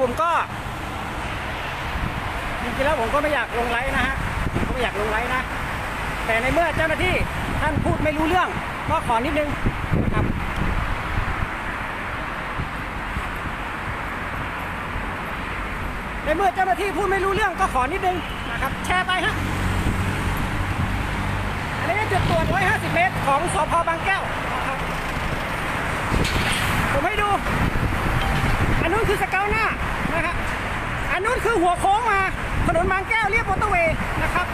จริงๆแล้วผมก็จริงๆแล้วผมก็ไม่อยากลงไลฟ์นะฮะผมก็ไม่อยากลงไลฟ์นะ แต่ในเมื่อเจ้าหน้าที่ท่านพูดไม่รู้เรื่อง ก็ขอนิดนึงนะครับในเมื่อเจ้าหน้าที่พูดไม่รู้เรื่องก็ขอนิดนึงนะครับ แชร์ไปฮะอันนี้จุดตรวจ 150 เมตรของสพบางแก้วนะครับผมให้ดู อันนู้นคือสเกลหน้า นะครับอันนู้นคือหัวโค้งมาถนนบางแก้วเรียบมอเตอร์เวย์นะครับ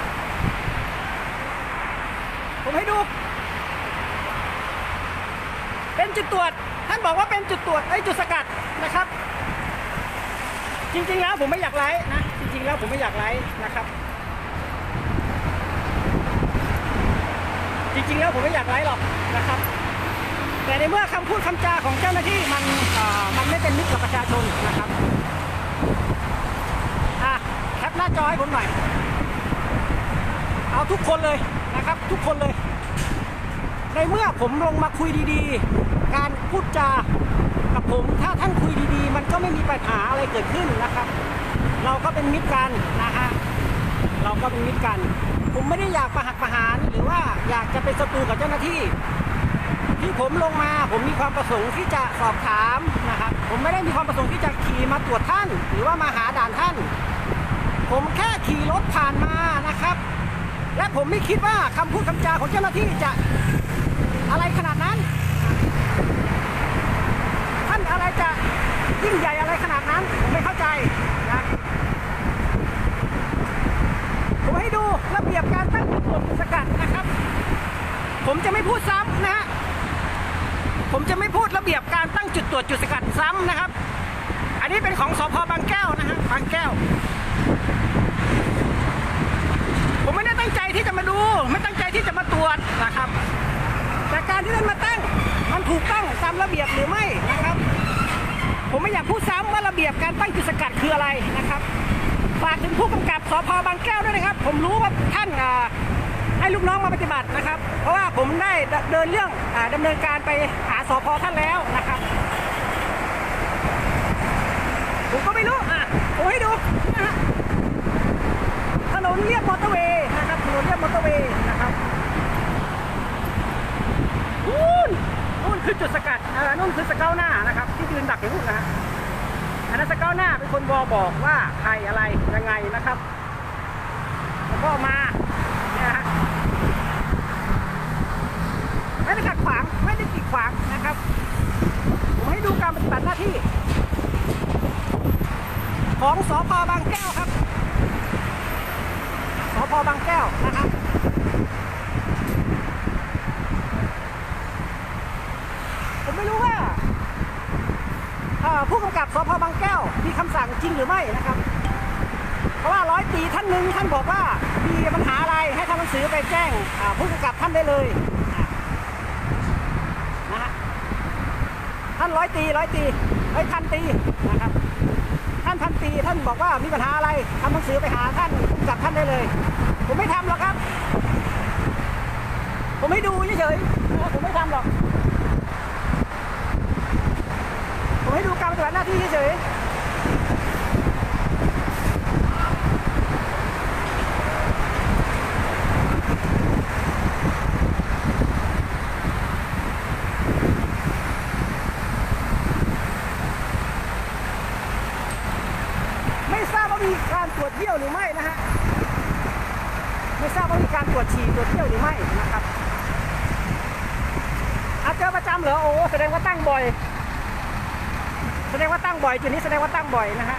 ผมให้ดู เป็นจุดตรวจท่านบอกว่าเป็นจุดตรวจไอ้จุดสกัดนะครับ จริงๆแล้วผมไม่อยากไลฟ์นะจริงๆแล้วผมไม่อยากไลฟ์นะครับ จริงๆแล้วผมไม่อยากไลฟ์หรอกนะครับแต่ในเมื่อคำพูดคำจาของเจ้าหน้าที่มันมันไม่เป็นมิตรกับประชาชนนะครับ หน้าจอให้ผมหน่อยเอาทุกคนเลยนะครับทุกคนเลย ในเมื่อผมลงมาคุยดีๆ การพูดจากับผมถ้าท่านคุยดีๆ มันก็ไม่มีปัญหาอะไรเกิดขึ้นนะครับ เราก็เป็นมิตรกันนะฮะเราก็เป็นมิตรกัน ผมไม่ได้อยากประหักประหารหรือว่าอยากจะเป็นศัตรูกับเจ้าหน้าที่ ที่ผมลงมาผมมีความประสงค์ที่จะสอบถามนะครับผมไม่ได้มีความประสงค์ที่จะขี่มาตรวจท่าน หรือว่ามาหาด่านท่าน ผมแค่ขี่รถผ่านมานะครับ และผมไม่คิดว่าคำพูดคำจาของเจ้าหน้าที่จะอะไรขนาดนั้น ท่านอะไรจะยิ่งใหญ่อะไรขนาดนั้น ผมไม่เข้าใจนะผมให้ดูระเบียบการตั้งจุดตรวจสกัดนะครับ ผมจะไม่พูดซ้ำนะฮะผมจะไม่พูดระเบียบการตั้งจุดตรวจจุดสกัดซ้ำนะครับ อันนี้เป็นของสพบางแก้วนะฮะบางแก้ว ผมไม่ได้ตั้งใจที่จะมาดู ไม่ตั้งใจที่จะมาตรวจนะครับ แต่การที่ท่านมาตั้งมันถูกต้องตามระเบียบหรือไม่นะครับ ผมไม่อยากพูดซ้ำว่าระเบียบการตั้งจุดสกัดคืออะไรนะครับฝากถึงผู้กำกับสพบางแก้วด้วยนะครับ ผมรู้ว่าท่านให้ลูกน้องมาปฏิบัตินะครับ เพราะว่าผมได้เดินเรื่องอาดำเนินการไปหาสพท่านแล้วนะครับ ผมก็ไม่รู้อะผมให้ดูนะฮะ นเรียบมอเตอร์เวย์นะครับถนนเรียบมอเตอร์เวย์นะครับนู่นนู่นคือจุดสกัดอ่านู่นคือสเกลหน้านะครับที่ยืนดักอยู่นู่นนะฮะอันนั้นสเกลหน้าเป็นคนวอบอกว่าใครอะไรยังไงนะครับแล้วก็มาเนี่ยฮะไม่ได้ขัดขวางไม่ได้กีดขวางนะครับผมให้ดูการปฏิบัติหน้าที่ ของสพบางแก้วครับ พบางแก้วนะครับผมไม่รู้ว่าผู้กำกับสพบางแก้วมีคำสั่งจริงหรือไม่นะครับ เพราะว่าร้อยตีท่านหนึ่งท่านบอกว่ามีปัญหาอะไรให้ทำหนังสือไปแจ้งผู้กำกับท่านได้เลยนะฮะท่านร้อยตีร้อยตรีเอ้ยพันตีนะครับ ท่านบอกว่ามีปัญหาอะไรทำหนังสือไปหาท่านจับท่านได้เลย ผมไม่ทำหรอกครับ ผมไม่ดูเฉยๆนะครับผมไม่ทำหรอก ผมให้ดูการปฏิบัติหน้าที่เฉยๆไม่ทราบว่ามีการตรวจเที่ยวหรือไม่นะฮะ ไม่ทราบว่ามีการตรวจฉี่ตรวจเที่ยวหรือไม่นะครับอาเจอประจำเหรอ โอ้แสดงว่าตั้งบ่อย แสดงว่าตั้งบ่อย จุดนี้แสดงว่าตั้งบ่อยนะฮะ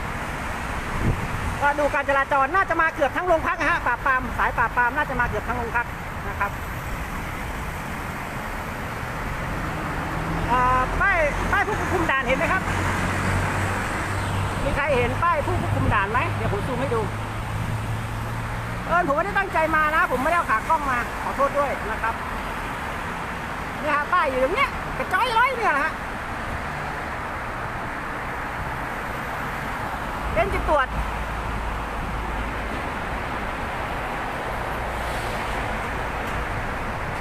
ก็ดูการจราจรน่าจะมาเกือบทั้งโรงพักนะฮะปราปามสายปราปามน่าจะมาเกือบทั้งโรงพักนะครับป้ายป้ายผู้ควบคุมด่านเห็นไหมครับ มีใครเห็นป้ายผู้ควบคุมด่านไหมเดี๋ยวผมซูมให้ดู เออผมไม่ได้ตั้งใจมานะ ผมไม่ได้เอาขากล้องมาขอโทษด้วยนะครับเนี่ยฮะป้ายอยู่ตรงเนี้ยกระจ้อยร้อยเนี่ยนะฮะ เอ็นจะตรวจ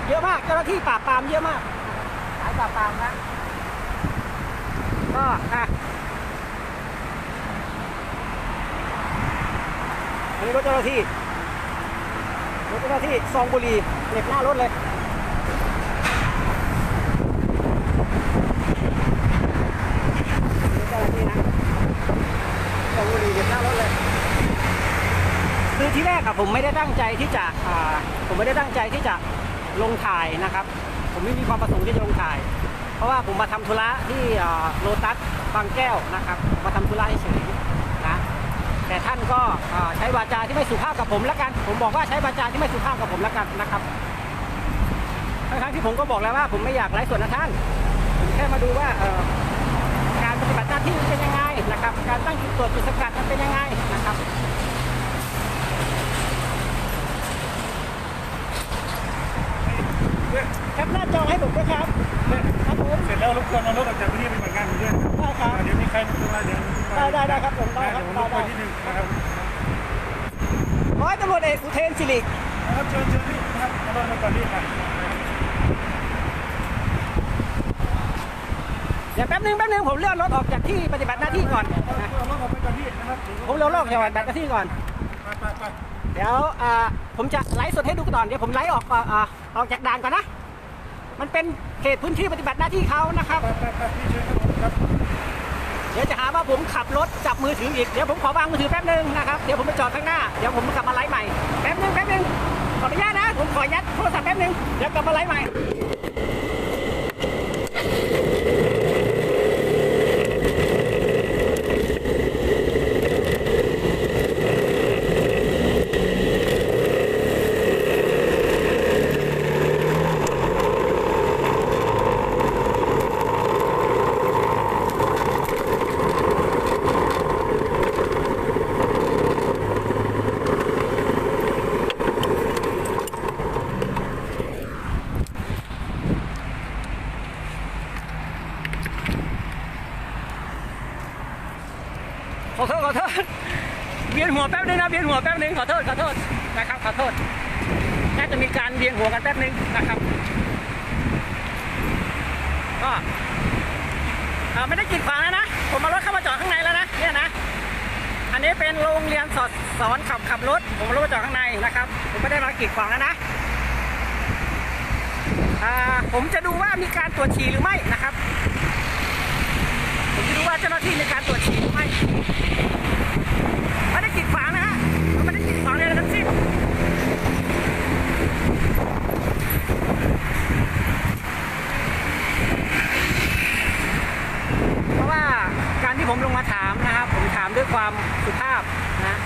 เยอะมากเจ้าหน้าที่ปราบปรามเยอะมากสายปราบปรามนะก็อะนี่รถเจ้าหน้าที่รถเจ้าหน้าที่ซองบุรีเหน็กหน้ารถเลย คือที่แรกอะผมไม่ได้ตั้งใจที่จะอ่าผมไม่ได้ตั้งใจที่จะลงถ่ายนะครับ ผมไม่มีความประสงค์ที่จะลงถ่าย เพราะว่าผมมาทำธุระที่โลตัสบางแก้วนะครับมาทำธุระเฉยนะแต่ท่านก็ใช้วาจาที่ไม่สุภาพกับผมแล้วกัน ผมบอกว่าใช้วาจาที่ไม่สุภาพกับผมแล้วกันนะครับทั้งที่ผมก็บอกแล้วว่าผมไม่อยากไร้ส่วนนะท่านผมแค่มาดูว่าการปฏิบัติหน้าที่เป็นยังไงนะครับ การตั้งจุดตรวจจุดสกัดมันเป็นยังไงนะครับ แคปหน้าจอให้ผมด้วยครับ ครับผมเสร็จแล้วรบกวนเอารถออกจากพื้นที่ปฏิบัติงานผมด้วยได้ครับเดี๋ยวมีใครมาเดี๋ยวได้ได้ได้ครับผมได้ได้ครับเดี๋ยวผมรบกวนนิดนึงนะครับร้อยตำรวจเอกอุเทนสิรินะครับเชิญเชิญนี่นะครับเอารถมาก่อนนี่ครับเดี๋ยวแป๊บนึงแป๊บนึงผมเลื่อนรถออกจากที่ปฏิบัติหน้าที่ก่อนนะเอารถออกไปก่อนนี่นะครับผมเลื่อนรถออกจากปฏิบัติหน้าที่ก่อนไปไปไปเดี๋ยวอ่าผมจะไลฟ์สดให้ดูก่อนเดี๋ยวผมไลฟ์ออกอ่าอ่าออกจากด่านก่อนนะ มันเป็นเขตพื้นที่ปฏิบัติหน้าที่เขานะครับไปไปไปพี่เชิญครับผมครับเดี๋ยวจะหาว่าผมขับรถจับมือถืออีกเดี๋ยวผมขอวางมือถือแป๊บนึงนะครับเดี๋ยวผมไปจอดข้างหน้าเดี๋ยวผมกลับมาไลฟ์ใหม่แป๊บนึงแป๊บนึงขออนุญาตนะผมขอยัดโทรศัพท์แป๊บนึงเดี๋ยวกลับมาไลฟ์ใหม่ ขอโทษขอโทษเวียนหัวแป๊บนึงนะเวแป๊บนึงขอโทษขอโทษนะครับขอโทษน่าจะมีการเวียนหัวกันแป๊บนึงนะครับก็ไม่ได้กีดขวางแล้วนะ ผมมารถเข้ามาจอดข้างในแล้วนะเนี่ยนะอันนี้เป็นโรงเรียนสอนสอนขับขับรถ ผมมารถมาจอดข้างในนะครับ ผมไม่ได้มากีดขวางแล้วนะผมจะดูว่ามีการตรวจฉี่หรือไม่นะครับ ผมจะดูว่าเจ้าหน้าที่มีการตรวจฉี่หรือไม่ไม่ได้กีดขวางนะฮะไม่ได้กีดขวางเลยทั้งสิ้นเพราะว่าการที่ผมลงมาถามนะครับ ผมถามด้วย ความสุภาพนะ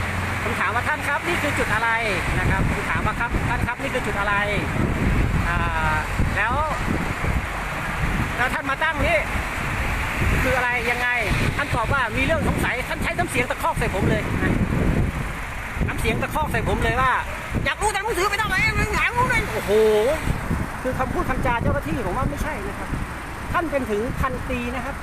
ผมถามว่าท่านครับนี่คือจุดอะไรนะครับผมถามว่าครับท่านครับนี่คือจุดอะไรแล้วแล้วท่านมาตั้งนี่คืออะไรยังไง ท่านตอบว่ามีเรื่องสงสัยท่านใช้น้ำเสียงตะคอกใส่ผมเลยนะน้ำเสียงตะคอกใส่ผมเลยว่า อยากรู้แต่มือถือไปทำไมมึงหงายรู้เลยโอ้โห คือคำพูดคำจาเจ้าหน้าที่ผมว่าไม่ใช่นะครับ ท่านเป็นถึงพันตีนะครับ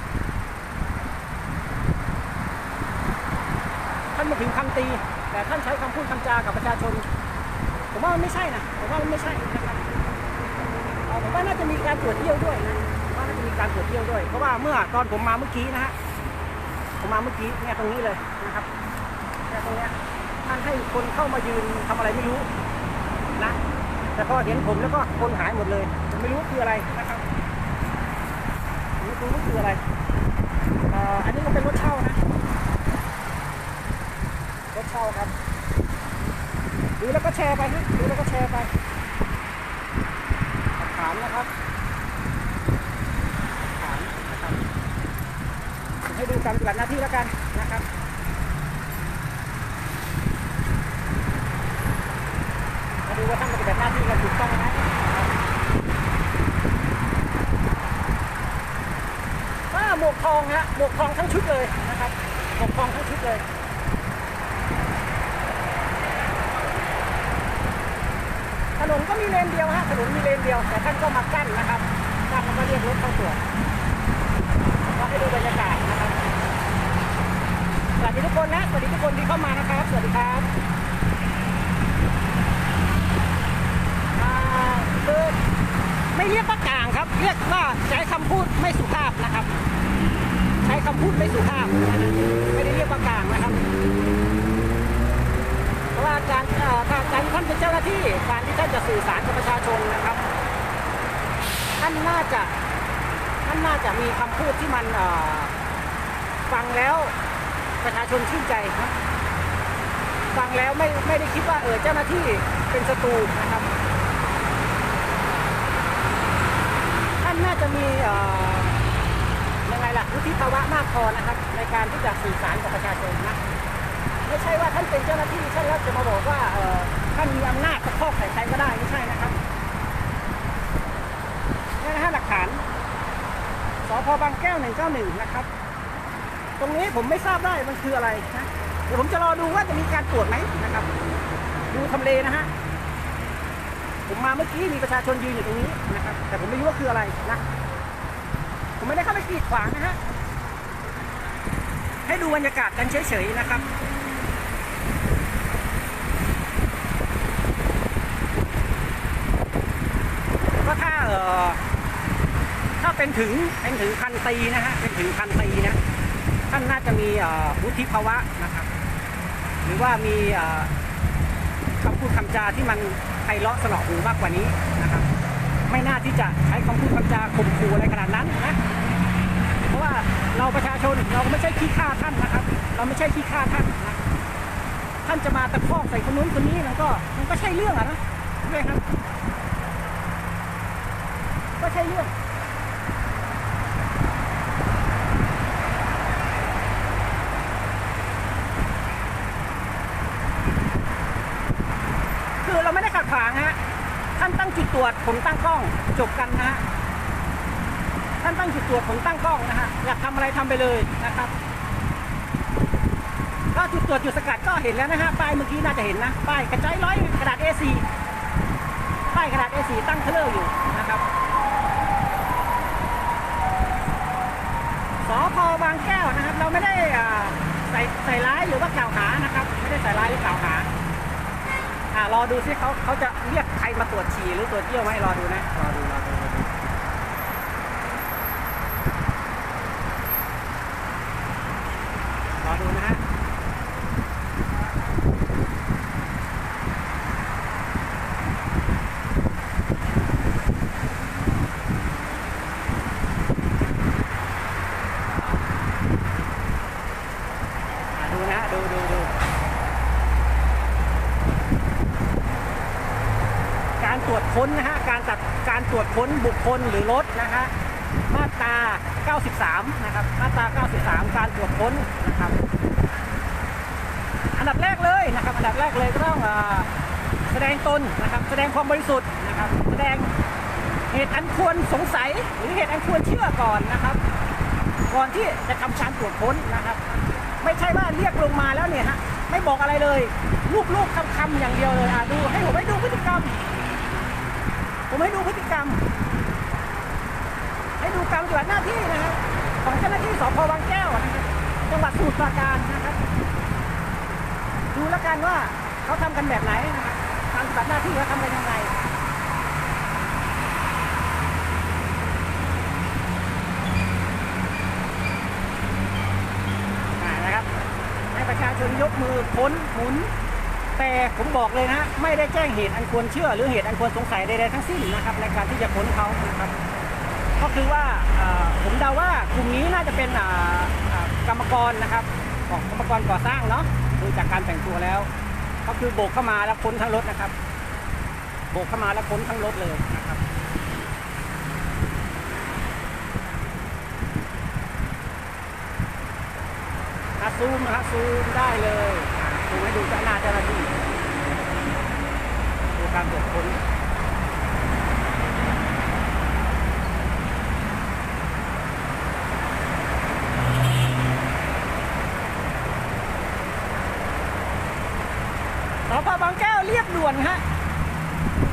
ท่าน มาถึงพันตรีแต่ท่านใช้คำพูดคำจากับประชาชน ผมว่ามันไม่ใช่นะผมว่ามันไม่ใช่นะครับผมว่าน่าจะมีการตรวจเยี่ยวด้วยนะผมว่าน่าจะมีการตรวจเยี่ยวด้วย เพราะว่าเมื่อตอนผมมาเมื่อกี้นะฮะผมมาเมื่อกี้เนี่ยตรงนี้เลยนะครับเนี่ยตรงเนี้ยท่านให้คนเข้ามายืนทำอะไรไม่รู้นะแต่พอเห็นผมแล้วก็คนหายหมดเลยไม่รู้คืออะไรนะครับไม่รู้คืออะไรอ,อ,อันนี้ก็เป็นรถเช่านะ เช่าครับดูแล้วก็แชร์ไปฮะดูแล้วก็แชร์ไปหลักฐานนะครับหลักฐานนะครับผมให้ดูการปฏิบัติหน้าที่แล้วกันนะครับมาดูว่าท่านปฏิบัติหน้าที่กันถูกต้องไหมหมวกทองฮะหมวกทองทั้งชุดเลยนะครับหมวกทองทั้งชุดเลย นนก็มีเลนเดียวฮะถนนมีเลนเดียว แต่ท่านก็มากั้นนะครับกั้นแล้วก็เรียกรถเข้าตรวจก็ให้ดูบรรยากาศนะครับสวัสดีทุกคนนะสวัสดีทุกคนที่เข้ามานะครับ สวัสดีครับคือไม่เรียกว่ากลางครับ เรียกว่าใช้คำพูดไม่สุภาพนะครับ ใช้คำพูดไม่สุภาพนะไม่ได้เรียกว่ากลางนะครับ การการท่านเป็นเจ้าหน้าที่การที่ท่านจะสื่อสารกับประชาชนนะครับท่านน่าจะท่านน่าจะมีคำพูดที่มันฟังแล้วประชาชนชื่นใจนะฟังแล้วไม่ไม่ได้คิดว่าเออเจ้าหน้าที่เป็นศัตรูนะครับ ท่านน่าจะมีอยังไงล่ะวุฒิภาวะมากพอนะครับ ในการที่จะสื่อสารกับประชาชนนะ ไม่ใช่ว่าท่านเป็นเจ้าหน้าที่ท่านแล้วจะมาบอกว่าเออท่านมีอำนาจตะคอกใส่ใครก็ได้ไม่ใช่นะครับนี่นะฮะหลักฐานสพบางแก้ว 191 นะครับ ตรงนี้ผมไม่ทราบได้มันคืออะไรนะเดี๋ยวผมจะรอดูว่าจะมีการตรวจไหมนะครับ ดูทำเลนะฮะผมมาเมื่อกี้มีประชาชนยืนอยู่ตรงนี้นะครับ แต่ผมไม่รู้ว่าคืออะไรนะผมไม่ได้เข้าไปกีดขวางนะฮะให้ดูบรรยากาศกันเฉยๆนะครับ ก็ถ้าเอถ้าเป็นถึงเป็นถึงพันตีนะฮะเป็นถึงพันตีนะท่านน่าจะมีวุฒิภาวะนะครับ หรือว่ามีคำพูดคำจาที่มันไพเราะสนอหูมากกว่านี้นะครับ ไม่น่าที่จะใช้คำพูดคำจาข่มขู่อะไรขนาดนั้นนะเพราะว่าเราประชาชนเราไม่ใช่ขี้ข้าท่านนะครับ เราไม่ใช่ขี้ข้าท่านนะท่านจะมาตะคอกใส่คนนู้นคนนี้มันก็มันก็ใช่เรื่องอะนะใช่ไหมครับ ช่เรื่องคือเราไม่ได้ขัดขวางฮะท่านตั้งจุดตรวจผมตั้งกล้องจบกันนะฮะท่านตั้งจุดตรวจผมตั้งกล้องนะฮะอยากทำอะไรทำไปเลยนะครับก็จุดตรวจจุดสกัดก็เห็นแล้วนะฮะป้ายเมื่อกี้น่าจะเห็นนะป้ายกระจายร้อยกระดาษ A4 ป้ายกระดาษ A4 ตั้งเคลอร์อยู่นะครับ สพบางแก้วนะครับ เราไม่ได้ใส่ใส่ร้ายหรือว่ากล่าวหานะครับ ไม่ได้ใส่ร้ายหรือกล่าวหาอ่ารอดูซิเขาเขาจะเรียกใครมาตรวจฉี่หรือตรวจเยี่ยวไหมรอดูนะรอดูรอดูนะฮะอ่าดูนะฮะดูดูดู การตร วจค้นนะฮะการตัดการตรวจค้นบุคคลหรือรถนะฮะมาตรา 93 นะครับ มาตรา 93 การตรวจค้นนะครับ อันดับแรกเลยนะครับ อันดับแรกเลยก็ต้องอแสดงตนนะครับ แสดงความบริสุทธิ์นะครับ แสดงเหตุอันควรสงสัยหรือเหตุอันควรเชื่อก่อนนะครับ ก่อนที่จะทำการตรวจค้นนะครับ ไม่ใช่ว่าเรียกลงมาแล้วเนี่ยฮะ ไม่บอกอะไรเลยรูปๆคำๆอย่างเดียวเลยอะดูให้ผมให้ดูพฤติกรรม ผมให้ดูพฤติกรรม ให้ดูการปฏิบัติหน้าที่นะครับของเจ้าหน้าที่สพบางแก้วนะครับจังหวัดสมุทรปราการนะครับ ดูแล้วกันว่าเขาทำกันแบบไหนนะครับการปฏิบัติหน้าที่เขาทำกันยังไงนะครับ ให้ประชาชนยกมือค้นหมุน แต่ผมบอกเลยนะฮะไม่ได้แจ้งเหตุอันควรเชื่อ หรือเหตุอันควรสงสัยใดๆทั้งสิ้นนะครับในการที่จะค้นเขานะครับก็คือว่าผมเดาว่ากลุ่มนี้น่าจะเป็นกรรมกรนะครับของกรรมกรก่อสร้างเนาะดูจากการแต่งตัวแล้ว ก็คือโบกเข้ามาแล้วค้นทั้งรถนะครับ โบกเข้ามาแล้วค้นทั้งรถเลยนะครับอะซูมนะครับซูมได้เลย อะซูมให้ดูจาหน้าเจ้าหน้าที่ดูการตรวจค้น สพบางแก้วเรียบด่วนฮะ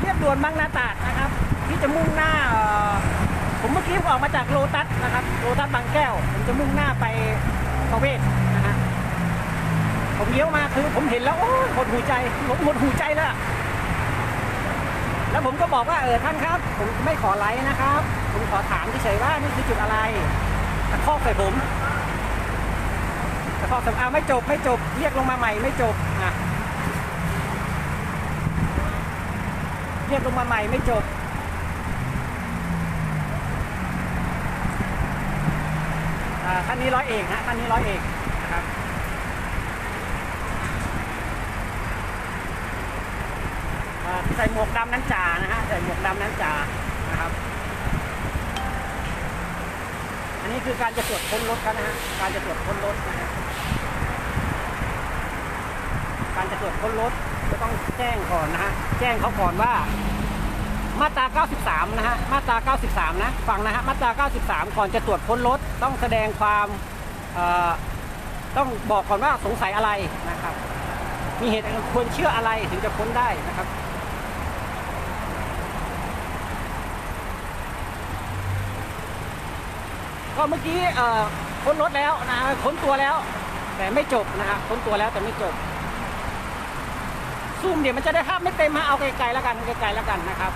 เรียบด่วนบางนาตราดนะครับ ที่จะมุ่งหน้าเอ่อผมเมื่อกี้ผมออกมาจากโลตัสนะครับโลตัสบางแก้ว ผมจะมุ่งหน้าไปประเวศนะฮะผมเลี้ยวมาคือผมเหดหูใจหดหดหูใจแล้วแล้วผมก็บอกว่าเออท่านครับ ผมไม่ขอไลค์นะครับ ผมขอถามเฉยๆว่านี่คือจุดอะไรตะคอกใส่ผมตะคอกใส่อ้าวไม่จบไม่จบเรียกลงมาใหม่ไม่จบอะเรียกลงมาใหม่ไม่จบท่านนี้ร้อยเอกฮะท่านนี้ร้อยเอกนะครับอ่าที่ ใส่หมวกดำนั้นจ่านะฮะใส่หมวกดำนั้นจ่านะครับ อันนี้คือการจะตรวจค้นรถกันนะฮะการจะตรวจค้นรถนะฮะการจะตรวจค้นรถจะต้องแจ้งก่อนนะฮะแจ้งเขาก่อนว่า มาตรา 93 นะฮะมาตรา 93 นะฟังนะฮะมาตรา 93 ก่อนจะตรวจค้นรถต้องแสดงความเอ่อต้องบอกก่อนว่าสงสัยอะไรนะครับ มีเหตุอันควรเชื่ออะไรถึงจะค้นได้นะครับ ก็เมื่อกี้ค้นรถแล้วนะค้นตัวแล้ว แต่ไม่จบนะฮะค้นตัวแล้วแต่ไม่จบซูมเดี๋ยวมันจะได้ภาพไม่เต็มฮะเอาไกลๆแล้วกันไกลๆแล้วกันนะครับ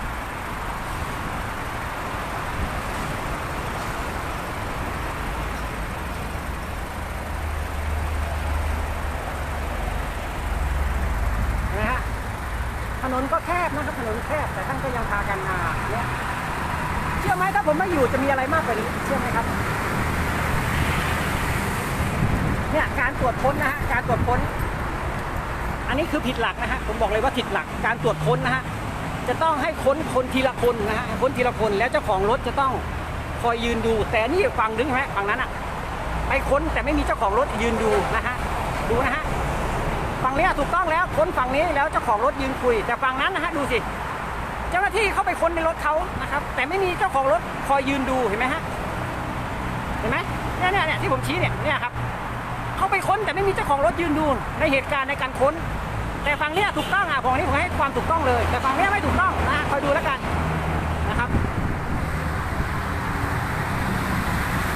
นะฮะถนนก็แคบนะครับถนนแคบแต่ท่านก็ยังพากันมาเนี่ยเชื่อไหมถ้าผมไม่อยู่จะมีอะไรมากกว่านี้เชื่อไหมครับ เนี่ยการตรวจค้นนะฮะการตรวจค้น อั นี้คือผิดหลักนะฮะผมบอกเลยว่าผิดหลักการตรวจค้นนะฮะจะต้องให้ค้นคนทีละคนนะฮะค้นทีละคนแล้วเจ้าของรถจะต้องคอยยืนดู แต่นี่ฝั่งนึงใช่ไหมฝั่งนั้นอะไปค้นแต่ไม่มีเจ้าของรถยืนดูนะฮะดูนะฮะฝั่งนี้ถูกต้องแล้วค้นฝั่งนี้แล้วเจ้าของรถยืนคุย แต่ฝั่งนั้นนะฮะดูสิเจ้าหน้าที่เข้าไปค้นในรถเขานะครับ แต่ไม่มีเจ้าของรถคอยยืนดูเห็นไหมฮะเห็นไหมเนี่ยเนี่ยเนี่ยที่ผมชี้เนี่ยเนี่ยครับ เข้าไปค้นแต่ไม่มีเจ้าของรถยืนดูในเหตุการณ์ในการค้น แต่ฝั่งเนี้ยถูกต้องอะของนี้ผมให้ความถูกต้องเลย แต่ฝั่งเนี้ยไม่ถูกต้องนะคอยดูแล้วกันนะครับ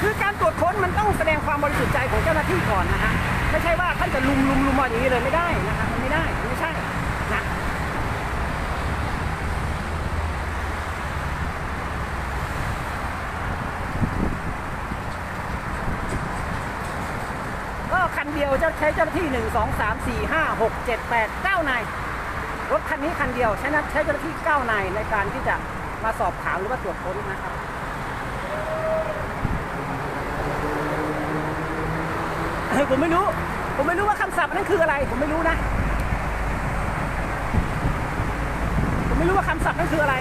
คือการตรวจค้นมันต้องแสดงความบริสุทธิ์ใจของเจ้าหน้าที่ก่อนนะฮะไม่ใช่ว่าท่านจะลุมลุมลุมมาอย่างนี้เลยไม่ได้นะฮะมันไม่ได้มันไม่ใช่นะก็คัน เดียวจะใช้เจ้าหน้าที่หนึ่งสองสามสี่ห้าหกเจ็ดแปดเก้านายรถคันนี้คันเดียวใช้นัใช้เจ้าหน้าที่เก้านายในการที่จะมาสอบถามหรือว่าตรวจค้นนะครับผมไม่รู้ ผมไม่รู้ว่าคำศัพท์นั้นคืออะไร ผมไม่รู้นะ ผมไม่รู้ว่าคำศัพท์นั้นคืออะไร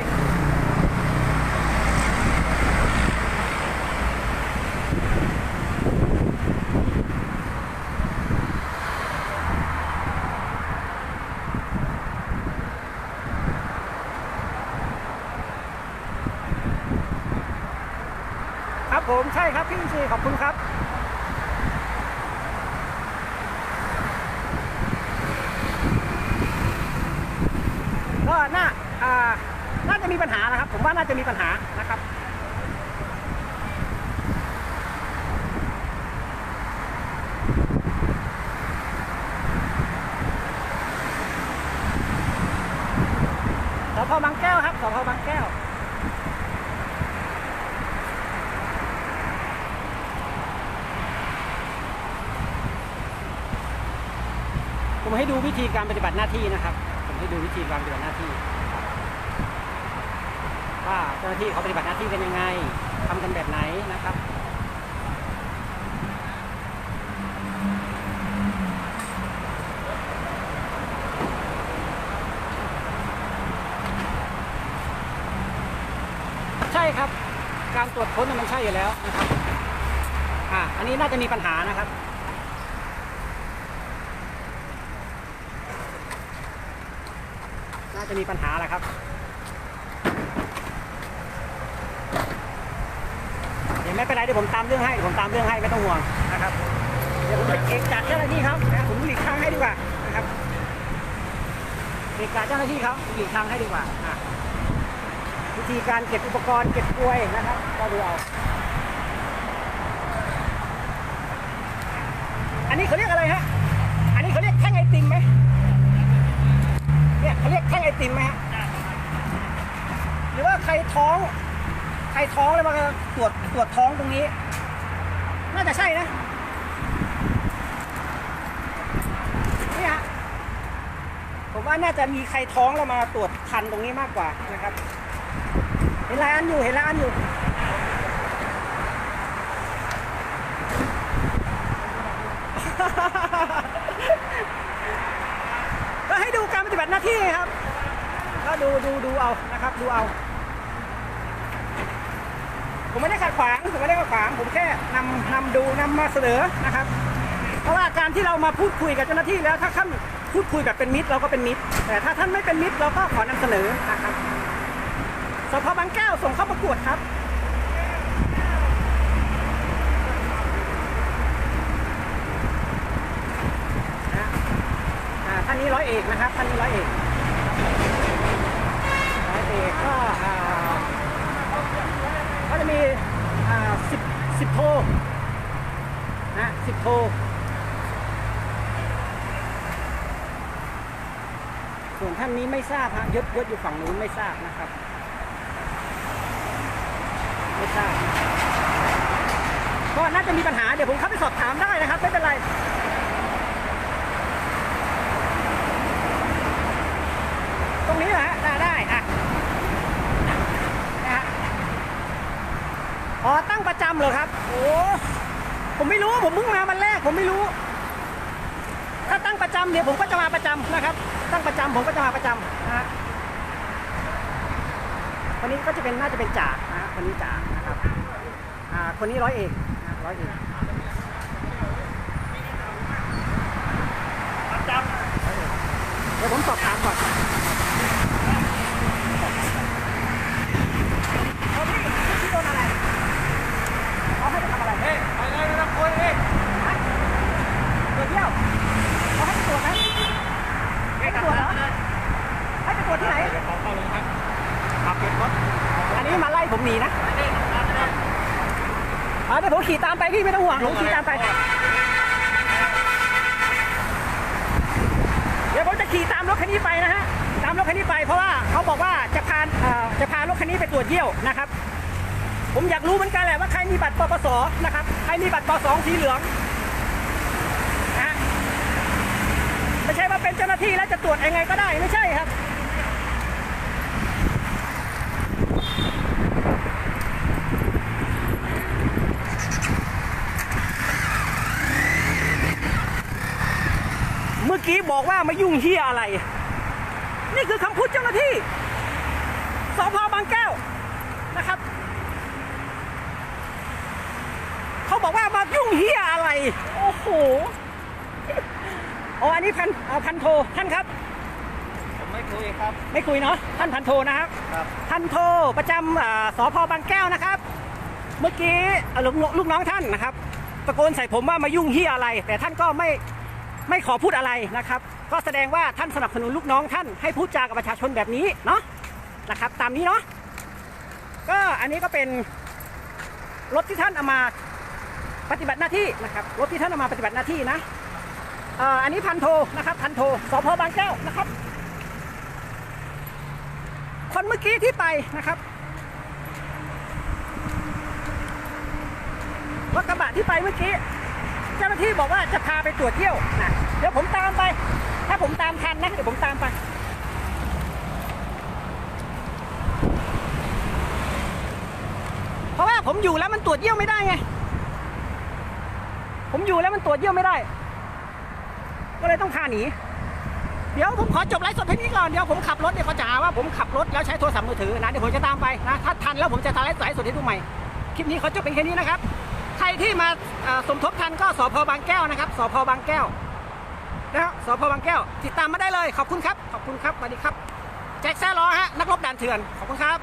ครับพี่ซีขอบคุณครับก็น่าอ่าน่าจะมีปัญหานะครับ ผมว่าน่าจะมีปัญหานะครับ สพบางแก้วครับสพบางแก้ว ผมให้ดู วิธีการปฏิบัติหน้าที่นะครับ ผมให้ดูวิธีการปฏิบัติหน้าที่ว่าเจ้าหน้าที่เขาปฏิบัติหน้าที่กันยังไงทำกันแบบไหนนะครับใช่ครับ การตรวจค้นมันใช่อยู่แล้วนะครับ อ่า อันนี้น่าจะมีปัญหานะครับ น่า จะมีปัญหาแหละครับเดี๋ยวไม่เป็นไรเดี๋ยวผมตามเรื่องให้ผมตามเรื่องให้ไม่ต้องห่วงนะครับเดี๋ยวผมเอกจากเจ้าหน้าที่เขานะผมหลีกทางให้ดีกว่านะครับเอกจากเจ้าหน้าที่เขาหลีกทางให้ดีกว่าวิธีการเก็บอุปกรณ์เก็บกล้วยนะครับ ก็ดูเอาอันนี้เขาเรียกอะไร ติมไหมฮะหรือว่าใครท้อง ใครท้องแล้วมาตรวจตรวจท้องตรงนี้ น่าจะใช่นะนี่ฮะผมว่าน่าจะมีใครท้องแล้วมาตรวจคันตรงนี้มากกว่านะครับ เห็นหลายอันอยู่เห็นหลายอันอยู่ก็ให้ดูการปฏิบัติหน้าที่ครับ ก็ดูดูดูเอานะครับ ดูเอา ผมไม่ได้ขัดขวางผมไม่ได้ขัดขวาง ผมแค่นำนำดูนำมาเสนอนะครับ เพราะว่าการที่เรามาพูดคุยกับเจ้าหน้าที่แล้วถ้าท่านพูดคุยแบบเป็นมิตรเราก็เป็นมิตร แต่ถ้าท่านไม่เป็นมิตรเราก็ขอนำเสนอนะครับสพบางแก้วส่งเข้าประกวดครับท่านนี้ร้อยเอกนะครับท่านนี้ร้อยเอก อยเอกก็อ่าก็จะมีอ่าสิบสิบโทนะสิบโทส่วนท่านนี้ไม่ทราบฮะยศยศอยู่ฝั่งนู้นไม่ทราบนะครับ ไม่ทราบ ก็น่าจะมีปัญหาเดี๋ยวผมเข้าไปสอบถามได้นะครับ ไม่เป็นไรตรงนี้เหรอฮะได้ได้อะนะฮะอ๋อตั้ง ประจำเหรอครับ โอ้ผมไม่รู้ผมเพิ่งมาวันแรก ผมไม่รู้ ถ้าตั้งประจำเดี๋ยวผมก็จะมาประจำนะครับ ตั้งประจำผมก็จะมาประจำนะฮะคนนี้ก็จะเป็นน่าจะเป็นจ่านะฮะคนนี้จ่านะครับอ่าคนนี้ร้อยเอกนะร้อยเอกประจำเดี๋ยวผมสอบถามก่อนเอาพี่พี่โดนอะไรเขาให้ไปทำอะไร เฮ้ยไปเลยนะคุยเฮ้ย ฮะตรวจเยี่ยวเขาให้ไปตรวจไหมให้ไปตรวจเหรอให้ไปตรวจที่ไหน เดี๋ยวขอเข้าเลยครับ ขับเก็บรถ อันนี้มาไล่ผมหนีนะอ่าเดี๋ยวผมขี่ตามไปพี่ไม่ต้องห่วงผมขี่ตามไป เดี๋ยวผมจะขี่ตามรถคันนี้ไปนะฮะ ตามรถคันนี้ไปเพราะว่าเขาบอกว่าจะพาเอ่อจะพารถคันนี้ไปตรวจเยี่ยวนะครับ ผมอยากรู้เหมือนกันแหละว่าใครมีบัตรปปสนะครับ ใครมีบัตรปสสีเหลืองนะฮะไม่ใช่ว่าเป็นเจ้าหน้าที่แล้วจะตรวจยังไงก็ได้ไม่ใช่ครับ เมื่อกี้บอกว่า มายุ่งเฮียอะไร นี่คือคำพูดเจ้าหน้าที่สพบางแก้วนะครับ เขาบอกว่ามายุ่งเฮียอะไร โอ้โหอ๋ออันนี้พันเอ่อพันโทท่านครับผมไม่คุยครับ ไม่คุยเนาะท่านพันโทนะครับครับพันโทประจำอ่าสพบางแก้วนะครับ เมื่อกี้อ่าลูกลูกน้องท่านนะครับตะโกนใส่ผมว่ามายุ่งเฮียอะไร แต่ท่านก็ไม่ไม่ขอพูดอะไรนะครับ ก็แสดงว่าท่านสนับสนุนลูกน้องท่านให้พูดจากับประชาชนแบบนี้เนาะนะครับ ตามนี้เนาะก็อันนี้ก็เป็นรถที่ท่านเอามาปฏิบัติหน้าที่นะครับรถที่ท่านเอามาปฏิบัติหน้าที่นะเอ่ออันนี้พันโทนะครับพันโทสพบางแก้วนะครับ คนเมื่อกี้ที่ไปนะครับรถกระบะที่ไปเมื่อกี้ เจ้าหน้าที่บอกว่าจะพาไปตรวจเยี่ยวนะเดี๋ยวผมตามไป ถ้าผมตามทันนะเดี๋ยวผมตามไปเพราะว่าผมอยู่แล้วมันตรวจเยี่ยวไม่ได้ไงผมอยู่แล้วมันตรวจเยี่ยวไม่ได้ ก็เลยต้องพาหนีเดี๋ยวผมขอจบไลฟ์สดเพียงนี้ก่อน เดี๋ยวผมขับรถเนี่ยเขาจะหาว่าผมขับรถแล้วใช้โทรศัพท์มือถือนะ เดี๋ยวผมจะตามไปนะ ถ้าทันแล้วผมจะทำไลฟ์สดให้ดูใหม่ คลิปนี้เขาจบเป็นแค่นี้นะครับ ใครที่มาสมทบทันก็สพบางแก้วนะครับสพบางแก้ว นะครับสพบางแก้ว ติดตามมาได้เลย ขอบคุณครับ ขอบคุณครับสวัสดีครับ แจ็คแซ่ล้อฮะ นักรบด่านเถื่อน ขอบคุณครับ